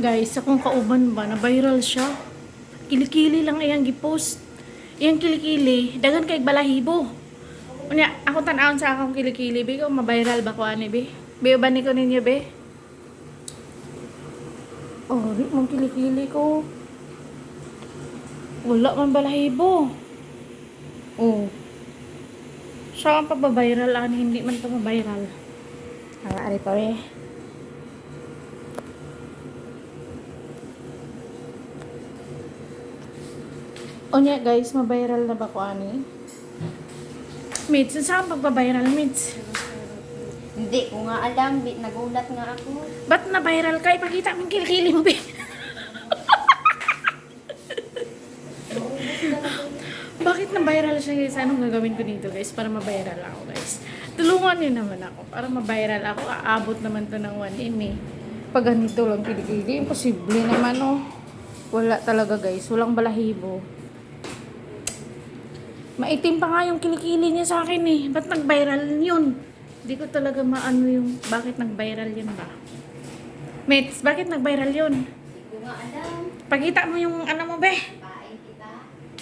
Guys, akong kauban ba, na-viral siya. Kilikili lang iyang gipost. Iyang kilikili, dagan kay balahibo. Unya, ako tanawon sa akong kilikili, be, kung ma-viral ba ko ani, be? Be, ba ni ko ninyo, be? Oh, di mong kilikili ko. Wala man balahibo. Oh. Siya ang pababiral, ani, hindi man ito mabiral. Ah, ari pa, be. O niya guys, mabiral na ba ko ani? Mitz, saan pagbabiral, Mitz? Hindi ko nga alam, bit nagulat nga ako. Ba't na-viral ka? Ipakita mo yung kilikili mo, be. Bakit na-viral siya guys? Anong gagawin ko dito guys para ma-viral ako guys? Tulungan niyo naman ako para ma-viral ako. Aabot naman to ng 1M eh. Pag ganito lang kilikili, imposible naman oh. Wala talaga guys. Walang balahibo. Maitim pa nga yung kilikili niya sa akin eh. Ba't nag-viral yun? Hindi ko talaga maano yung bakit nag-viral yun ba. Mates, bakit nag-viral yun? Hindi ko nga alam. Pagkita mo yung ano mo be.